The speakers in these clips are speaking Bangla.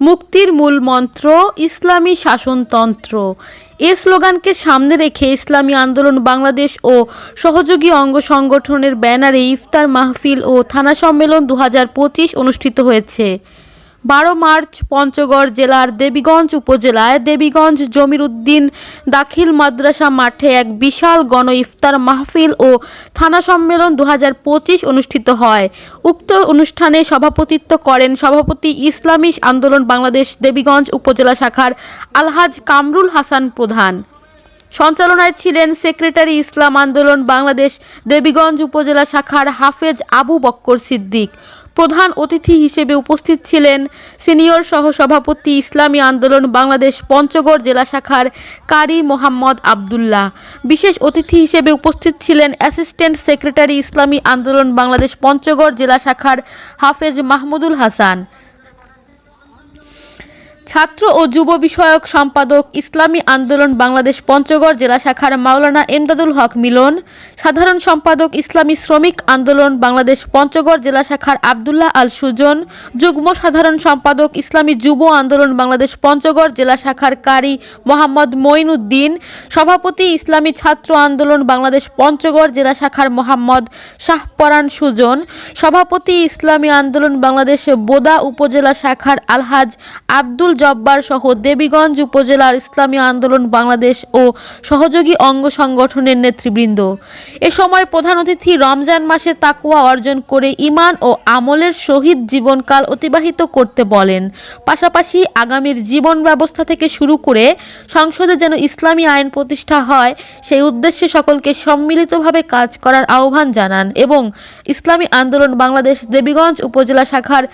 মুক্তির মূল মন্ত্র, ইসলামী শাসনতন্ত্র। এ স্লোগানকে সামনে রেখে ইসলামী আন্দোলন বাংলাদেশ ও সহযোগী অঙ্গ সংগঠনের ব্যানারে ইফতার মাহফিল ও থানা সম্মেলন দু হাজার পঁচিশ অনুষ্ঠিত হয়েছে। বারো মার্চ পঞ্চগড় জেলার দেবীগঞ্জ উপজেলায় দেবীগঞ্জ জমির উদ্দিন দাখিল মাদ্রাসা মাঠে এক বিশাল গণ ইফতার মাহফিল ও থানা সম্মেলন দু হাজার পঁচিশ অনুষ্ঠিত হয়। উক্ত অনুষ্ঠানে সভাপতিত্ব করেন সভাপতি ইসলামী আন্দোলন বাংলাদেশ দেবীগঞ্জ উপজেলা শাখার আলহাজ কামরুল হাসান প্রধান। সঞ্চালনায় ছিলেন সেক্রেটারি ইসলাম আন্দোলন বাংলাদেশ দেবীগঞ্জ উপজেলা শাখার হাফেজ আবু বক্কর সিদ্দিক। প্রধান অতিথি হিসেবে উপস্থিত ছিলেন সিনিয়র সহসভাপতি ইসলামী আন্দোলন বাংলাদেশ পঞ্চগড় জেলা শাখার কারি মোহাম্মদ আবদুল্লাহ। বিশেষ অতিথি হিসেবে উপস্থিত ছিলেন অ্যাসিস্ট্যান্ট সেক্রেটারি ইসলামী আন্দোলন বাংলাদেশ পঞ্চগড় জেলা শাখার হাফেজ মাহমুদুল হাসান। ছাত্র ও যুব বিষয়ক সম্পাদক ইসলামী আন্দোলন বাংলাদেশ পঞ্চগড় জেলা শাখার মাওলানা এমদাদুল হক মিলন, সাধারণ সম্পাদক ইসলামী শ্রমিক আন্দোলন বাংলাদেশ পঞ্চগড় জেলা শাখার আবদুল্লাহ আল সুজন, যুগ্ম সাধারণ সম্পাদক ইসলামী যুব আন্দোলন বাংলাদেশ পঞ্চগড় জেলা শাখার কারি মোহাম্মদ মঈনুদ্দিন, সভাপতি ইসলামী ছাত্র আন্দোলন বাংলাদেশ পঞ্চগড় জেলা শাখার মোহাম্মদ শাহপরান সুজন, সভাপতি ইসলামী আন্দোলন বাংলাদেশ বোদা উপজেলা শাখার আলহাজ আব্দুল জব্বার সহ দেবীগঞ্জ উপজেলার ইসলামী আন্দোলন, বাংলাদেশ ও সহযোগী অঙ্গ সংগঠনের নেতৃবৃন্দ। এ সময় প্রধান অতিথি রমজান মাসে তাকুয়া অর্জন করে ইমান ও আমলের শহীদ জীবনকাল অতিবাহিত করতে বলেন। পাশাপাশি আগামীর জীবন ব্যবস্থা থেকে শুরু করে সংসদে যেন ইসলামী আইন প্রতিষ্ঠা হয়, সেই উদ্দেশ্যে সকলকে সম্মিলিতভাবে কাজ করার আহ্বান জানান এবং ইসলামী আন্দোলন, বাংলাদেশ, দেবীগঞ্জ উপজেলা শাখার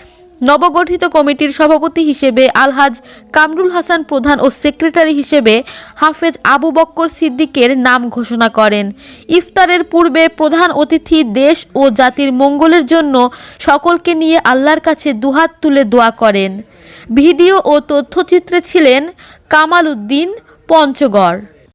নবগঠিত কমিটির সভাপতি হিসেবে আলহাজ কামরুল হাসান প্রধান ও সেক্রেটারি হিসেবে হাফেজ আবু বক্কর সিদ্দিকের নাম ঘোষণা করেন। ইফতারের পূর্বে প্রধান অতিথি দেশ ও জাতির মঙ্গলের জন্য সকলকে নিয়ে আল্লাহর কাছে দুহাত তুলে দোয়া করেন। ভিডিও ও তথ্যচিত্রে ছিলেন কামাল উদ্দিন, পঞ্চগড়।